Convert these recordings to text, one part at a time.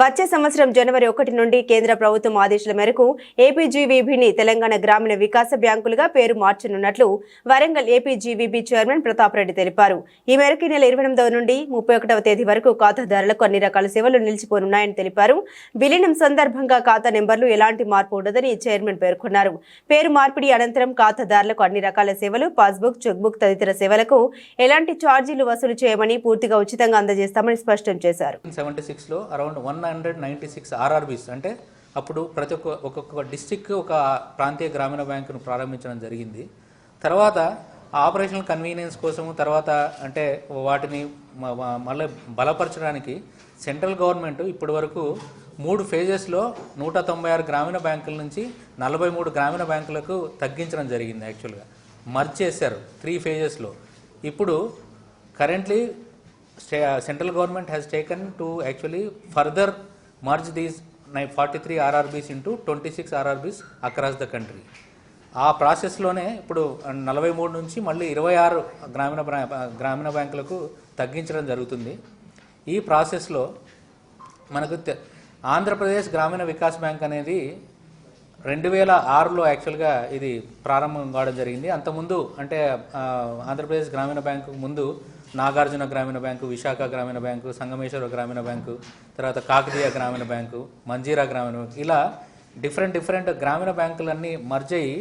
వచ్చే సంవత్సరం జనవరి ఒకటి నుండి కేంద్ర ప్రభుత్వం ఆదేశాల మేరకు ఏపీజీవీబీని తెలంగాణ గ్రామీణ వికాస బ్యాంకులుగా పేరు మార్చనున్నట్లు వరంగల్ ఏపీజీవీబీ చైర్మన్ ప్రతాప్ రెడ్డి తెలిపారు. ఈ మేరకు ఈ నెల ఇరవై ఎనిమిదవ నుండి ముప్పై ఒకటవ తేదీ వరకు ఖాతాదారులకు అన్ని రకాల సేవలు నిలిచిపోనున్నాయని తెలిపారు. విలీనం సందర్భంగా ఖాతా నెంబర్లు ఎలాంటి మార్పు ఉండదని చైర్మన్ పేర్కొన్నారు. పేరు మార్పిడి అనంతరం ఖాతాదారులకు అన్ని రకాల సేవలు పాస్బుక్ చెక్బుక్ తదితర సేవలకు ఎలాంటి ఛార్జీలు వసూలు చేయమని పూర్తిగా ఉచితంగా అందజేస్తామని స్పష్టం చేశారు. సెవెంటీ సిక్స్లో around one hundred ninety six RRBs అంటే అప్పుడు ప్రతి ఒక్క ఒక్కొక్క డిస్టిక్ ఒక ప్రాంతీయ గ్రామీణ బ్యాంకును ప్రారంభించడం జరిగింది. తర్వాత ఆపరేషనల్ కన్వీనియన్స్ కోసము తర్వాత అంటే వాటిని మళ్ళీ బలపరచడానికి సెంట్రల్ గవర్నమెంట్ ఇప్పటి వరకు మూడు ఫేజెస్లో నూట తొంభై ఆరు గ్రామీణ బ్యాంకుల నుంచి నలభై మూడు గ్రామీణ బ్యాంకులకు తగ్గించడం జరిగింది యాక్చువల్గా. మర్జ్ చేశారు త్రీ ఫేజెస్లో. ఇప్పుడు currently central government has taken to actually further merge these forty three RRBs into twenty six RRBs across the country ఆ ప్రాసెస్లోనే ఇప్పుడు నలభై మూడు నుంచి మళ్ళీ ఇరవై ఆరు గ్రామీణ గ్రామీణ బ్యాంకులకు తగ్గించడం జరుగుతుంది. ఈ ప్రాసెస్లో మనకు ఆంధ్రప్రదేశ్ గ్రామీణ వికాస్ బ్యాంక్ అనేది రెండు వేల ఆరులో యాక్చువల్గా ఇది ప్రారంభం కావడం జరిగింది. అంతకుముందు అంటే ఆంధ్రప్రదేశ్ గ్రామీణ బ్యాంకు ముందు నాగార్జున గ్రామీణ బ్యాంకు విశాఖ గ్రామీణ బ్యాంకు సంగమేశ్వర గ్రామీణ బ్యాంకు తర్వాత కాకతీయ గ్రామీణ బ్యాంకు మంజీరా గ్రామీణ బ్యాంకు. ఇలా డిఫరెంట్ డిఫరెంట్ గ్రామీణ బ్యాంకులన్నీ మర్జ్ అయ్యి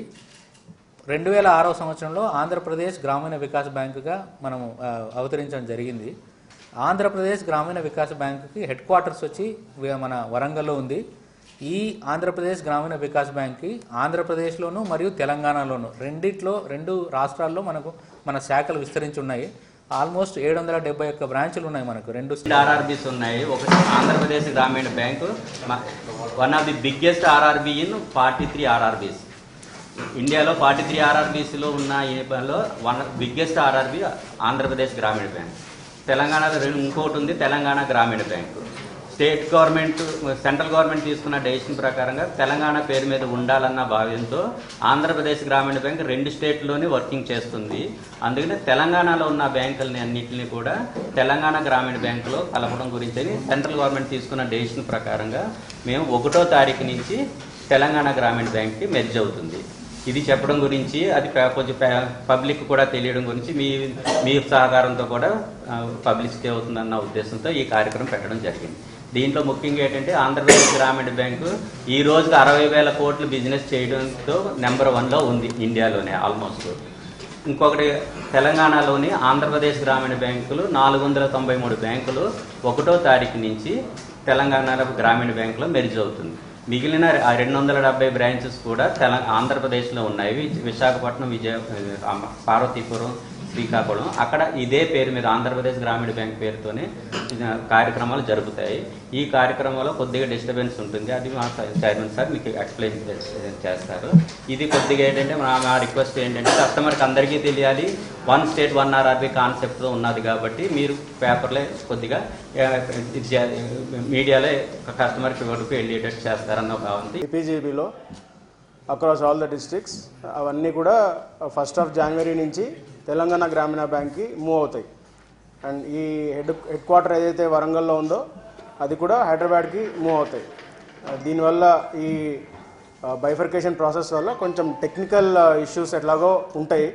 రెండు వేల ఆరవ సంవత్సరంలో ఆంధ్రప్రదేశ్ గ్రామీణ వికాస్ బ్యాంకుగా మనము అవతరించడం జరిగింది. ఆంధ్రప్రదేశ్ గ్రామీణ వికాస్ బ్యాంకుకి హెడ్ క్వార్టర్స్ వచ్చి మన వరంగల్లో ఉంది. ఈ ఆంధ్రప్రదేశ్ గ్రామీణ వికాస్ బ్యాంక్కి ఆంధ్రప్రదేశ్లోను మరియు తెలంగాణలోను రెండిట్లో రెండు రాష్ట్రాల్లో మనకు మన శాఖలు విస్తరించి ఉన్నాయి. ఆల్మోస్ట్ ఏడు వందల డెబ్బై ఒక్క బ్రాంచులు ఉన్నాయి మనకు రెండు ఆర్ఆర్బీస్ ఉన్నాయి. ఒకటి Andhra Pradesh Grameena bank one of the biggest RRB in forty three RRBs ఇండియాలో ఫార్టీ త్రీ ఆర్ఆర్బీస్లో ఉన్న ఏపీలో వన్ బిగ్గెస్ట్ ఆర్ఆర్బీ ఆంధ్రప్రదేశ్ గ్రామీణ బ్యాంక్. తెలంగాణలో రెండు ఇంకోటి ఉంది Telangana Grameena bank. State government central government తీసుకున్న డెసిషన్ ప్రకారంగా తెలంగాణ పేరు మీద ఉండాలన్న భావ్యంతో ఆంధ్రప్రదేశ్ గ్రామీణ బ్యాంక్ రెండు స్టేట్లోనే వర్కింగ్ చేస్తుంది. అందుకనే తెలంగాణలో ఉన్న బ్యాంకులని అన్నింటినీ కూడా తెలంగాణ గ్రామీణ బ్యాంకులో కలపడం గురించి అని సెంట్రల్ గవర్నమెంట్ తీసుకున్న డెసిషన్ ప్రకారంగా మేము ఒకటో తారీఖు నుంచి తెలంగాణ గ్రామీణ బ్యాంక్కి మెర్జ్ అవుతుంది. ఇది చెప్పడం గురించి అది కొంచెం పబ్లిక్ కూడా తెలియడం గురించి మీ మీ సహకారంతో కూడా పబ్లిసిటీ అవుతుందన్న ఉద్దేశంతో ఈ కార్యక్రమం పెట్టడం జరిగింది. దీంట్లో ముఖ్యంగా ఏంటంటే ఆంధ్రప్రదేశ్ గ్రామీణ బ్యాంకు ఈ రోజుకి అరవై వేల కోట్లు బిజినెస్ చేయడంతో నెంబర్ వన్లో ఉంది ఇండియాలోనే ఆల్మోస్ట్ ఇంకొకటి తెలంగాణలోని ఆంధ్రప్రదేశ్ గ్రామీణ బ్యాంకులు నాలుగు వందల తొంభై మూడు బ్యాంకులు ఒకటో తారీఖు నుంచి తెలంగాణ గ్రామీణ బ్యాంకులో మెరిజ్ అవుతుంది. మిగిలిన రెండు వందల డెబ్బై బ్రాంచెస్ కూడా తెలంగాణ ఆంధ్రప్రదేశ్లో ఉన్నాయి. విశాఖపట్నం విజయ పార్వతీపురం శ్రీకాకుళం. అక్కడ ఇదే పేరు మీద ఆంధ్రప్రదేశ్ గ్రామీణ బ్యాంక్ పేరుతోనే కార్యక్రమాలు జరుగుతాయి. ఈ కార్యక్రమంలో కొద్దిగా డిస్టర్బెన్స్ ఉంటుంది. అది మా చైర్మన్ సార్ మీకు ఎక్స్ప్లెయిన్ చేస్తారు. ఇది కొద్దిగా ఏంటంటే మా మా రిక్వెస్ట్ ఏంటంటే కస్టమర్కి అందరికీ తెలియాలి. వన్ స్టేట్ వన్ ఆర్ఆర్బీ కాన్సెప్ట్తో ఉన్నది కాబట్టి మీరు పేపర్లే కొద్దిగా మీడియాలో కస్టమర్కి వరకు వెళ్ళేటట్టు చేస్తారన్న భావంతి. ఏపీజీబీలో అక్రాస్ ఆల్ ద డిస్ట్రిక్ట్స్ అవన్నీ కూడా ఫస్ట్ ఆఫ్ జనవరి నుంచి తెలంగాణ గ్రామీణ బ్యాంక్కి మూవ్ అవుతాయి. అండ్ ఈ హెడ్ హెడ్ క్వార్టర్ ఏదైతే వరంగల్లో ఉందో అది కూడా హైదరాబాద్కి మూవ్ అవుతాయి. దీనివల్ల ఈ బైఫర్కేషన్ ప్రాసెస్ వల్ల కొంచెం టెక్నికల్ ఇష్యూస్ ఎట్లాగో ఉంటాయి.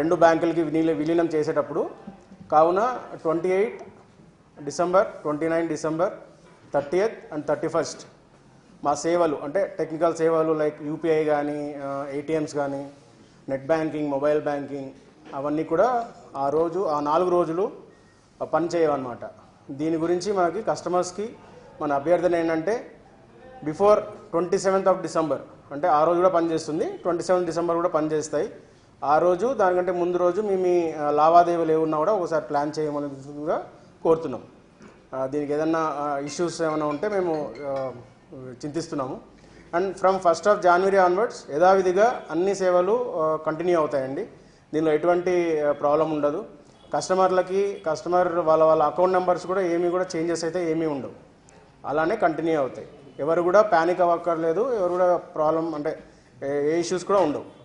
రెండు బ్యాంకులకి విలీన విలీనం చేసేటప్పుడు కావున twenty eight December twenty nine December thirtieth and thirty first మా సేవలు అంటే టెక్నికల్ సేవలు లైక్ యూపీఐ కానీ ఏటీఎమ్స్ కానీ నెట్ బ్యాంకింగ్ మొబైల్ బ్యాంకింగ్ అవన్నీ కూడా ఆ రోజు ఆ నాలుగు రోజులు పనిచేయవన్నమాట. దీని గురించి మనకి కస్టమర్స్కి మన అభ్యర్థన ఏంటంటే before twenty seventh of December అంటే ఆ రోజు కూడా పనిచేస్తుంది ట్వంటీ సెవెంత్ డిసెంబర్ కూడా పనిచేస్తాయి. ఆ రోజు దానికంటే ముందు రోజు మీ మీ లావాదేవీలు ఏమున్నా కూడా ఒకసారి ప్లాన్ చేయమని కూడా కోరుతున్నాం. దీనికి ఏదన్నా ఇష్యూస్ ఏమైనా ఉంటే మేము చింతిస్తున్నాము. And from first of January onwards యథావిధిగా అన్ని సేవలు కంటిన్యూ అవుతాయండి. దీనిలో ఎటువంటి ప్రాబ్లం ఉండదు. కస్టమర్లకి కస్టమర్ వాళ్ళ వాళ్ళ అకౌంట్ నెంబర్స్ కూడా ఏమీ కూడా చేంజెస్ అయితే ఏమీ ఉండవు. అలానే కంటిన్యూ అవుతాయి. ఎవరు కూడా ప్యానిక్ అవ్వక్కర్లేదు ఎవరు కూడా ప్రాబ్లం అంటే ఏ ఇష్యూస్ కూడా ఉండవు.